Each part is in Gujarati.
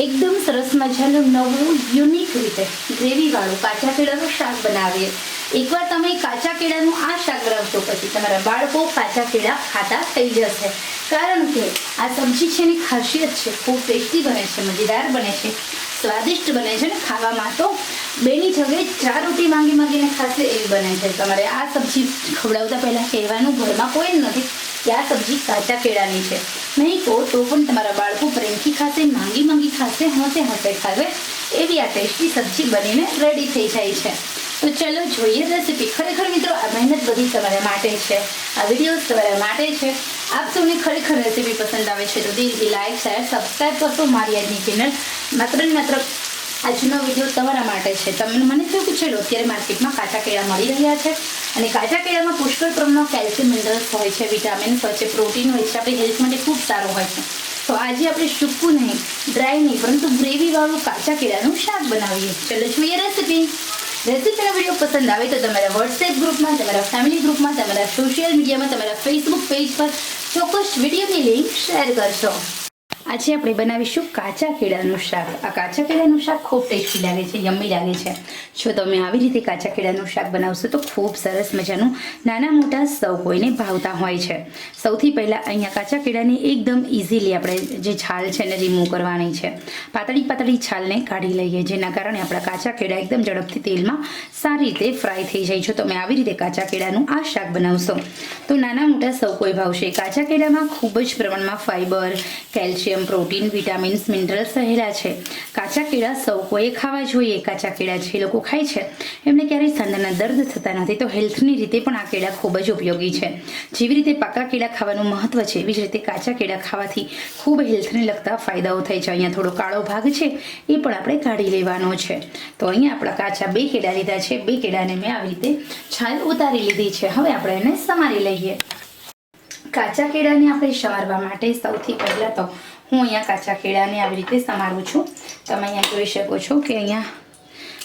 એકદમ સરસ મજાનું નવું યુનિક રીતે ગ્રેવીવાળું કાચા કેળાનું શાક બનાવીએ. એકવાર તમે કાચા કેળાનું આ શાક બનાવશો, પછી તમારા બાળકો કાચા કેળા ખાતા થઈ જશે. કારણ કે આ સબ્જી છે એની ખાસિયત છે, ખૂબ ટેસ્ટી બને છે, મજેદાર બને છે, સ્વાદિષ્ટ બને છે ને ખાવામાં તો બેની જગ્યાએ ચાર રોટી માંગી માંગીને ખાશે એવી બને છે. તમારે આ સબ્જી ખવડાવતા પહેલાં કહેવાનું ઘરમાં કોઈ નથી. કે આ સબ્જી કાચા કેળાની છે નહીં કહો તો પણ તમારા બાળકો પ્રેમથી ખાશે માંગી માંગી ખાશે હસે હસે ખાવે એવી આ ટેસ્ટી સબ્જી બનીને રેડી થઈ જાય છે તો ચલો જોઈએ રેસીપી ખરેખર મિત્રો આ મહેનત બધી તમારા માટે છે આ વિડીયોઝ તમારા માટે છે આપ સૌને ખરેખર રેસીપી પસંદ આવે છે તો દિલથી લાઈક શેર સબસ્ક્રાઈબ કરશો મારી આજની ચેનલ માત્ર ને માત્ર આજનો વીડિયો તમારા માટે છે તમને મને થયું કે ચલો અત્યારે માર્કેટમાં કાચા કેળા મળી રહ્યા છે અને કાચા કેળામાં પુષ્કળ પ્રમાણમાં કેલ્શિયમ મિનરલ્સ હોય છે વિટામિન્સ હોય છે પ્રોટીન હોય છે, આપણી હેલ્થ માટે ખૂબ સારું હોય છે. તો આજે આપણે સૂકું નહીં ડ્રાય નહીં, પરંતુ ગ્રેવીવાળું કાચા કેળાનું શાક બનાવીએ ચલો જોઈએ રેસીપી રેસીપીનો વીડિયો પસંદ આવે તો તમારા વોટ્સએપ ગ્રુપમાં, તમારા ફેમિલી ગ્રુપમાં, તમારા સોશિયલ મીડિયામાં તમારા ફેસબુક પેજ પર ચોક્કસ વિડીયોની લિંક શેર કરશો. આજે આપણે બનાવીશું કાચા કેળાનું શાક. આ કાચા કેળાનું શાક ખૂબ ટેસ્ટી લાગે છે યમ્મી લાગે છે. જો તમે આવી રીતે કાચા કેળાનું શાક બનાવશો તો ખૂબ સરસ મજાનું નાના મોટા સૌ કોઈને ભાવતા હોય છે. સૌથી પહેલાં અહીંયા કાચા કેળાની એકદમ ઇઝીલી આપણે જે છાલ છે એને રિમૂવ કરવાની છે. પાતળી પાતળી છાલને કાઢી લઈએ, જેના કારણે આપણા કાચા કેળા એકદમ ઝડપથી તેલમાં સારી રીતે ફ્રાય થઈ જાય. જો તમે આવી રીતે કાચા કેળાનું આ શાક બનાવશો તો નાના મોટા સૌ કોઈ ભાવશે. કાચા કેળામાં ખૂબ જ પ્રમાણમાં fibre calcium protein, vitamins, minerals રહેલા છે. કાચા કેળા સૌ કોઈએ ખાવા જોઈએ. કાચા કેળા જે લોકો ખાય છે, એમને ક્યારેય સાંધાના દર્દ થતા નથી. તો હેલ્થની રીતે પણ આ કેળા ખૂબ જ ઉપયોગી છે. જેવી રીતે પાકા કેળા ખાવાનું મહત્વ છે, એવી જ રીતે કાચા કેળા ખાવાથી ખૂબ હેલ્થને લગતા ફાયદાઓ થાય છે. અહીંયા થોડો કાળો ભાગ છે, એ પણ આપણે કાઢી લેવાનો છે. તો અહીંયા આપણા કાચા બે કેળા લીધા છે. બે કેળાને મેં આવી રીતે છાલ ઉતારી લીધી છે. હવે આપણે એને સમારી લઈએ. કાચા કેળાને આપણે સમારવા માટે સૌથી પહેલાં તો હું અહીંયા કાચા કેળાને આવી રીતે સમારું છું. તમે અહીંયા જોઈ શકો છો કે અહીંયા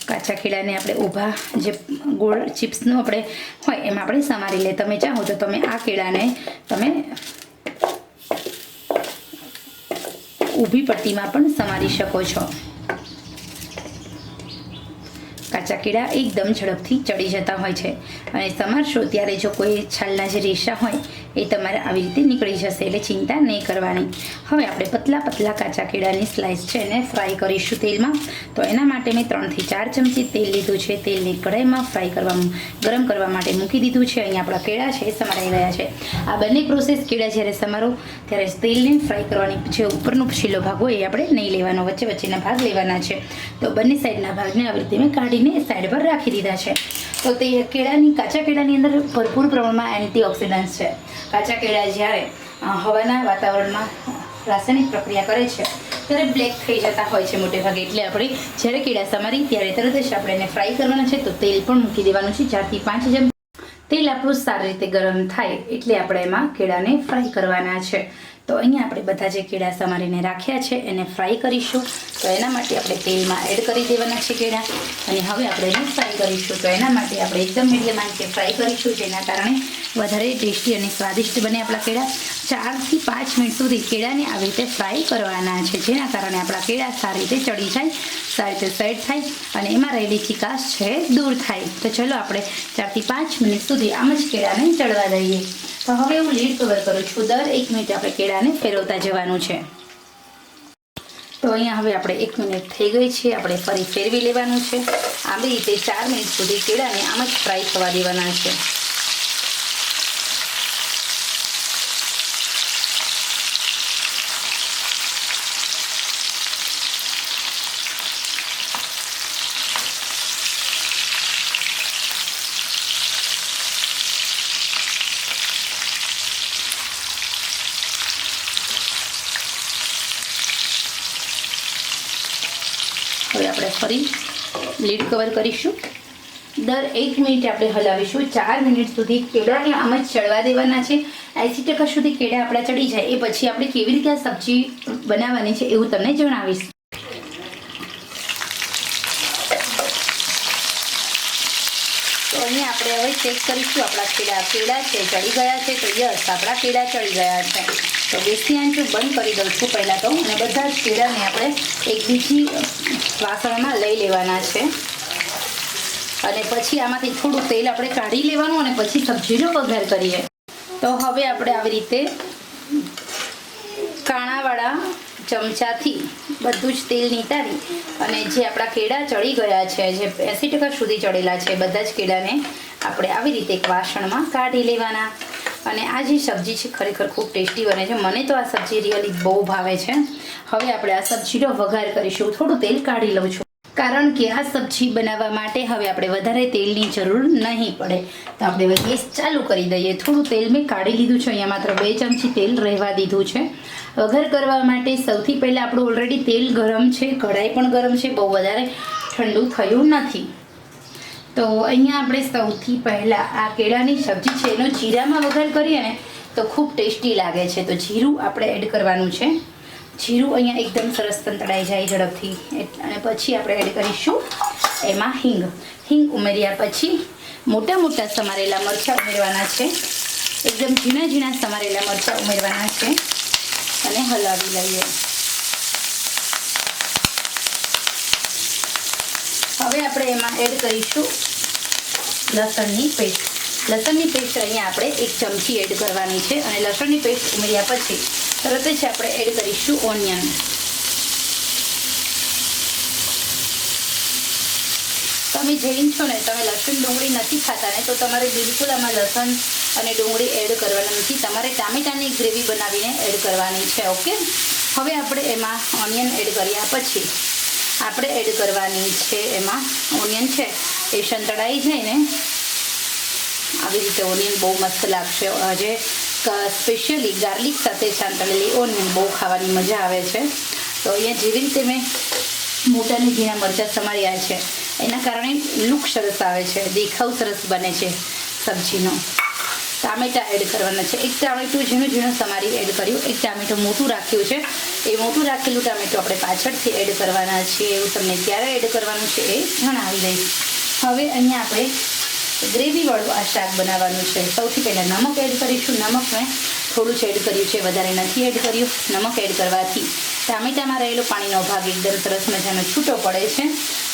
કાચા કેળાને આપણે ઊભા જે ગોળ ચિપ્સનું આપણે હોય એમાં આપણે સમારી લઈએ. તમે ચાહો તો તમે આ કેળાને તમે ઊભી પટ્ટીમાં પણ સમારી શકો છો. કાચા કેળા એકદમ ઝડપથી ચડી જતા હોય છે. અને સમારશો ત્યારે જો કોઈ છાલના જે રેસા હોય, એ તમારે આવી રીતે નીકળી જશે એટલે ચિંતા નહીં કરવાની. હવે આપણે પતલા પતલા કાચા કેળાની સ્લાઇસ છે એને ફ્રાય કરીશું તેલમાં. તો એના માટે મેં ત્રણથી ચાર ચમચી તેલ લીધું છે. તેલને કઢાઈમાં ફ્રાય કરવા, ગરમ કરવા માટે મૂકી દીધું છે. અહીંયા આપણા કેળા છે સમારાઈ રહ્યા છે. આ બંને પ્રોસેસ કેળા જ્યારે સમારો, ત્યારે તેલને ફ્રાય કરવાની જે ઉપરનો છેલ્લો ભાગ હોય, એ આપણે નહીં લેવાનો, વચ્ચે વચ્ચેના ભાગ લેવાના છે. તો બંને સાઈડના ભાગને આવી રીતે મેં કાઢીને સાઈડ પર રાખી દીધા છે. તો તે કેળાની, કાચા કેળાની અંદર ભરપૂર પ્રમાણમાં એન્ટીઓક્સિડન્ટ્સ છે. કાચા કેળા જ્યારે હવાના વાતાવરણમાં રાસાયણિક પ્રક્રિયા કરે છે, ત્યારે બ્લેક થઈ જતા હોય છે મોટે ભાગે. એટલે આપણે જ્યારે કેળા સમારી, ત્યારે તરત જ આપણે એને ફ્રાય કરવાના છે. તો તેલ પણ મૂકી દેવાનું છે. ચારથી પાંચ જેમ તેલ આપણું સારી રીતે ગરમ થાય, એટલે આપણે એમાં કેળાને ફ્રાય કરવાના છે. તો અહીંયા આપણે બધા જે કેળા સમારીને રાખ્યા છે, એને ફ્રાય કરીશું. તો એના માટે આપણે તેલમાં એડ કરી દેવાના છે કેળા. અને હવે આપણે એને ફ્રાય કરીશું. તો એના માટે આપણે એકદમ મીડિયમ આંચે ફ્રાય કરીશું, જેના કારણે વધારે ટેસ્ટી અને સ્વાદિષ્ટ બને આપણા કેળા. ચારથી પાંચ મિનિટ સુધી કેળાને આવી રીતે ફ્રાય કરવાના છે, જેના કારણે આપણા કેળા સારી રીતે ચડી જાય, સારી રીતે સેટ થાય અને એમાં રહેલી ચિકાસ છે, દૂર થાય. તો ચલો આપણે ચારથી પાંચ મિનિટ સુધી આમ જ કેળાને ચડવા દઈએ. તો હવે હું લીડ કવર કરું છું. દર એક મિનિટ આપણે કેળાને ફેરવતા જવાનું છે. તો અહીંયા હવે આપણે એક મિનિટ થઈ ગઈ છે. આપણે ફરી ફેરવી લેવાનું છે. આવી રીતે ચાર મિનિટ સુધી કેળાને આમ જ ફ્રાય થવા દેવાના છે હવે આપણે ફરી લીડ કવર કરીશું. દર એક મિનિટ આપણે હલાવીશું. ચાર મિનિટ સુધી કેળાને આમ જ ચડવા દેવાના છે. એંસી ટકા સુધી કેળા આપણા ચડી જાય. એ પછી આપણે કેવી રીતે આ સબ્જી બનાવવાની છે એવું તમને જણાવીશ. તો અહીંયા આપણે હવે ચેક કરીશું આપણા કેળા કેળા છે, ચડી ગયા છે. તો યસ, આપણા કેળા ચડી ગયા છે. તો ગેસની આંચું બંધ કરી દઉં છું પહેલાં તો. અને બધા જ કેળાને આપણે એક બીજી વાસણમાં લઈ લેવાના છે. અને પછી આમાંથી થોડું તેલ આપણે કાઢી લેવાનું અને પછી સબ્જીનો વઘાર કરીએ. તો હવે આપણે આવી રીતે કાણાવાળા ચમચાથી બધું જ તેલ નીતારી અને જે આપણા કેળા ચડી ગયા છે, જે એંસી ટકા સુધી ચડેલા છે, બધા જ કેળાને આપણે આવી રીતે એક વાસણમાં કાઢી લેવાના. અને આ જે સબ્જી છે ખરેખર ખૂબ ટેસ્ટી બને છે. મને તો આ સબ્જી રિયલી બહુ ભાવે છે. હવે આપણે આ સબ્જીનો વઘાર કરીશું. થોડું તેલ કાઢી લઉં છું. કારણ કે આ સબ્જી બનાવવા માટે હવે આપણે વધારે તેલની જરૂર નહીં પડે. તો આપણે ગેસ ચાલુ કરી દઈએ. થોડું તેલ મેં કાઢી લીધું છે. અહીંયા માત્ર બે ચમચી તેલ રહેવા દીધું છે. વઘાર કરવા માટે સૌથી પહેલાં આપણું ઓલરેડી તેલ ગરમ છે. કઢાઈ પણ ગરમ છે. બહુ વધારે ઠંડુ થયું નથી. તો અહીંયા આપણે સૌથી પહેલાં આ કેળાની સબ્જી છે, એનો જીરામાં વઘાર કરીએ ને, તો ખૂબ ટેસ્ટી લાગે છે. તો જીરું આપણે એડ કરવાનું છે. જીરું અહીંયા એકદમ સરસ તંતડાઈ જાય ઝડપથી. અને પછી આપણે એડ કરીશું એમાં હિંગ. હિંગ ઉમેર્યા પછી મોટા મોટા સમારેલા મરચાં ઉમેરવાના છે. એકદમ ઝીણા ઝીણા સમારેલા મરચાં ઉમેરવાના છે. અને હલાવી લઈએ. હવે આપણે એમાં એડ કરીશું લસણની પેસ્ટ લસણની પેસ્ટ અહીંયા આપણે એક ચમચી એડ કરવાની છે અને લસણની પેસ્ટ ઉમેર્યા પછી તરત જ આપણે એડ કરીશું ઓનિયન તમે જૈન છો ને, તમે લસણ ડુંગળી નથી ખાતા ને, તો તમારે બિલકુલ આમાં લસણ અને ડુંગળી એડ કરવાના નથી. તમારે ટામેટાની ગ્રેવી બનાવીને એડ કરવાની છે ઓકે હવે આપણે એમાં ઓનિયન એડ કર્યા પછી આપણે એડ કરવાની છે એમાં. ઓનિયન છે. એ સંતળાઈ જાય ને આવી રીતે ઓનિયન બહુ મસ્ત લાગશે. આજે સ્પેશિયલી ગાર્લિક સાથે સાંતળેલી ઓનિયન બહુ ખાવાની મજા આવે છે. તો અહીંયા જેવી રીતે મેં મોટાની ઘીના મરચાં સમાર્યા છે. એના કારણે લુક સરસ આવે છે. દેખાવ સરસ બને છે સબ્જીનો. ટામેટાં એડ કરવાના છે. એક ટામેટું ઝીણું ઝીણું સમારી એડ કર્યું. એક ટામેટું મોટું રાખ્યું છે. એ મોટું રાખેલું ટામેટું આપણે પાછળથી એડ કરવાના છીએ એવું તમને ક્યારે એડ કરવાનું છે એ જણાવી દઈશ. હવે અહીંયા આપણે ગ્રેવીવાળું આ શાક બનાવવાનું છે. સૌથી પહેલાં નમક એડ કરીશું. નમક મેં થોડું જ એડ કર્યું છે. વધારે નથી એડ કર્યું. નમક એડ કરવાથી ટામેટામાં રહેલો પાણીનો ભાગ એકદમ સરસ મજાનો છૂટો પડે છે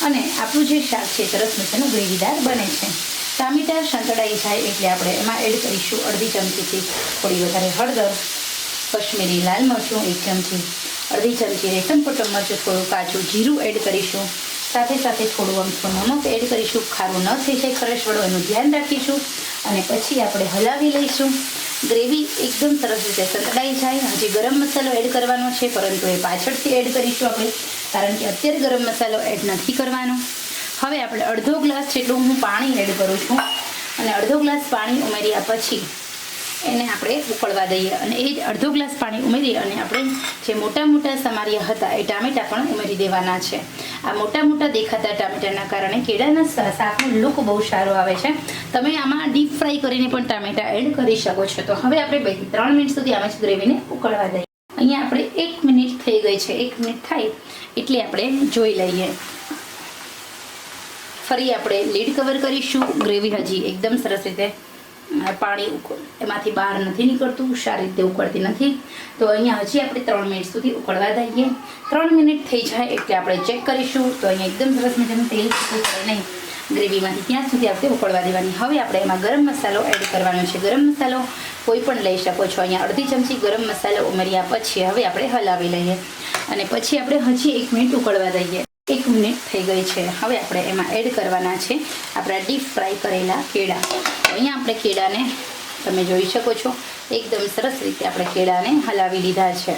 અને આપણું જે શાક છે સરસ મજાનું ગ્રેવીદાર બને છે. ટામેટા સંતળાઈ થાય એટલે આપણે એમાં એડ કરીશું અડધી ચમચીથી થોડી વધારે હળદર, કશ્મીરી લાલ મરચું, એક ચમચી અડધી ચમચી રેશન પટ્ટો મરચું, થોડું કાચું જીરું એડ કરીશું. સાથે સાથે થોડું અમથું નમક એડ કરીશું. ખારું ન થઈ જાય ખરેશવાળું એનું ધ્યાન રાખીશું. અને પછી આપણે હલાવી લઈશું. ગ્રેવી એકદમ સરસ રીતે સંતળાઈ જાય. હજી ગરમ મસાલો એડ કરવાનો છે, પરંતુ એ પાછળથી એડ કરીશું આપણે, કારણ કે અત્યારે ગરમ મસાલો એડ નથી કરવાનો. હવે આપણે અડધો ગ્લાસ જેટલું હું પાણી એડ કરું છું. અને અડધો ગ્લાસ પાણી ઉમેર્યા પછી એને આપણે ઉકળવા દઈએ. અને એ જ અડધો ગ્લાસ પાણી ઉમેરી અને આપણે જે મોટા મોટા સમારિયા હતા એ ટામેટાં પણ ઉમેરી દેવાના છે. આ મોટા મોટા દેખાતા ટામેટાના કારણે કેળાના શાકનો લુક બહુ સારો આવે છે. તમે આમાં ડીપ ફ્રાય કરીને પણ ટામેટાં એડ કરી શકો છો. તો હવે આપણે બે, ત્રણ મિનિટ સુધી આમાં જ ગ્રેવીને ઉકળવા દઈએ. અહીંયા આપણે એક મિનિટ થઈ ગઈ છે. એક મિનિટ થાય એટલે આપણે જોઈ લઈએ. ફરી આપણે લીડ કવર કરીશું. ગ્રેવી હજી એકદમ સરસ રીતે પાણી એમાંથી બહાર નથી નીકળતું, સારી રીતે ઉકળતી નથી. તો અહીંયા હજી આપણે ત્રણ મિનિટ સુધી ઉકળવા દઈએ. ત્રણ મિનિટ થઈ જાય એટલે આપણે ચેક કરીશું. તો અહીંયા એકદમ સરસ મજાનું તેલ નહીં ગ્રેવીમાંથી ત્યાં સુધી આપણે ઉકળવા દેવાની. હવે આપણે એમાં ગરમ મસાલો એડ કરવાનો છે. ગરમ મસાલો કોઈ પણ લઈ શકો છો. અહીંયા અડધી ચમચી ગરમ મસાલો ઉમેર્યા પછી હવે આપણે હલાવી લઈએ. અને પછી આપણે હજી એક મિનિટ ઉકળવા દઈએ. એક મિનિટ થઈ ગઈ છે. હવે આપણે એમાં એડ કરવાના છે. આપણા ડીપ ફ્રાય કરેલા કેળા. અહીંયા આપણે કેળાને તમે જોઈ શકો છો. એકદમ સરસ રીતે આપણે કેળાને હલાવી લીધા છે.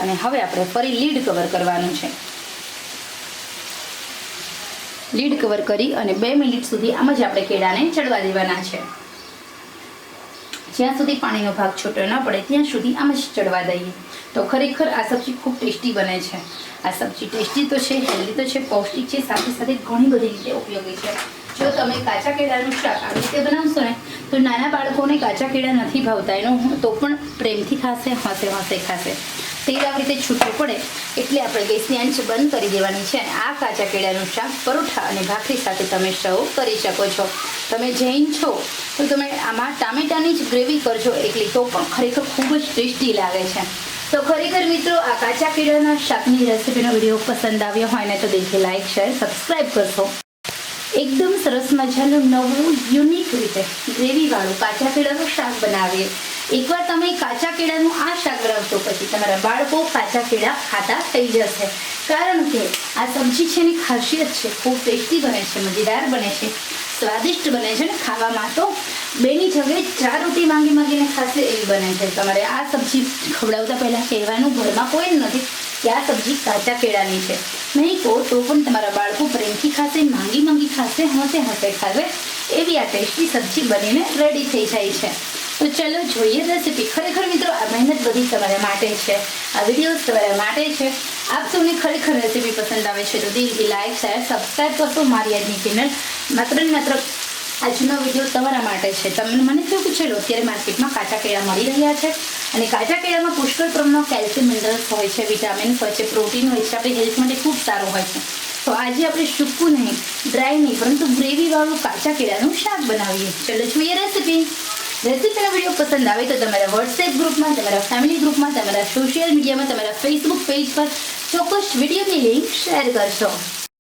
અને હવે આપણે ફરી લીડ કવર કરવાનું છે. લીડ કવર કરી અને બે મિનિટ સુધી આમ જ આપણે કેળાને ચડવા દેવાના છે. જ્યાં સુધી પાણીનો ભાગ છૂટો ન પડે, ત્યાં સુધી આમ જ ચડવા દઈએ. તો ખરેખર આ સબ્જી ખૂબ ટેસ્ટી બને છે. આ સબ્જી ટેસ્ટી તો છે હેલ્ધી તો છે, પૌષ્ટિક છે, સાથે સાથે ઘણી બધી રીતે ઉપયોગી છે. જો તમે કાચા કેળાનું શાક આવી રીતે બનાવશો ને, તો નાના બાળકોને કાચા કેળા નથી ભાવતા, એનો તો પણ પ્રેમથી ખાશે, હસે હસે ખાશે. તેલ આવી રીતે છૂટું પડે એટલે આપણે ગેસની આંચ બંધ કરી દેવાની છે અને આ કાચા કેળાનું શાક પરોઠા અને ભાખરી સાથે તમે સર્વ કરી શકો છો. તમે જૈન છો, તો તમે આમાં ટામેટાની જ ગ્રેવી કરજો, એકલી તો પણ ખરેખર ખૂબ જ ટેસ્ટી લાગે છે. તો ખરેખર મિત્રો, આ કાચા કેળાના શાકની રેસીપીનો વીડિયો પસંદ આવ્યો હોય ને તો દિલથી લાઇક શેર સબસ્ક્રાઈબ કરશો. એકદમ સરસ મજાનું નવું, યુનિક રીતે ગ્રેવીવાળું કાચા કેળાનું શાક બનાવીએ. એકવાર તમે કાચા કેળાનું આ શાક બનાવશો, પછી તમારા બાળકો કાચા કેળા ખાતા થઈ જશે. કારણ કે આ સબ્જી છે એની ખાસિયત છે, ખૂબ ટેસ્ટી બને છે, મજેદાર બને છે, સ્વાદિષ્ટ બને છે ને ખાવામાં. તો બેની જગ્યાએ ચાર રોટી માંગી માંગીને ખાશે એવી બને છે. તમારે આ સબ્જી ખવડાવતા પહેલાં કહેવાનું ઘરમાં કોઈ નથી કે આ સબ્જી કાચા કેળાની છે. નહીં કહો તો પણ તમારા બાળકો પ્રેમથી ખાશે, માંગી માંગી ખાશે, હસે હસે ખાશે એવી આ ટેસ્ટી સબ્જી બનીને રેડી થઈ જાય છે. તો ચલો જોઈએ રેસીપી ખરેખર મિત્રો, આ મહેનત બધી તમારા માટે છે. આ વિડીયોઝ તમારા માટે છે. આપ સૌને ખરેખર રેસીપી પસંદ આવે છે તો દિલથી લાઈક શેર સબસ્ક્રાઈબ કરશો મારી આજની ચેનલ માત્ર ને માત્ર આજનો વીડિયો તમારા માટે છે. તમે મને શું પૂછેલું? અત્યારે માર્કેટમાં કાચા કેળા મળી રહ્યા છે અને કાચા કેળામાં પુષ્કળ પ્રમાણમાં કેલ્શિયમ મિનરલ્સ હોય છે વિટામિન્સ હોય છે પ્રોટીન હોય છે. આપણી હેલ્થ માટે ખૂબ સારું હોય છે. તો આજે આપણે સૂકું નહીં ડ્રાય નહીં, પરંતુ ગ્રેવીવાળું કાચા કેળાનું શાક બનાવીએ. ચલો જોઈએ રેસીપી રેસીપીનો વીડિયો પસંદ આવે તો તમારા વોટ્સએપ ગ્રુપમાં તમારા ફેમિલી ગ્રુપમાં તમારા સોશિયલ મીડિયામાં તમારા ફેસબુક પેજ પર ચોક્કસ વિડીયોની લિંક શેર કરશો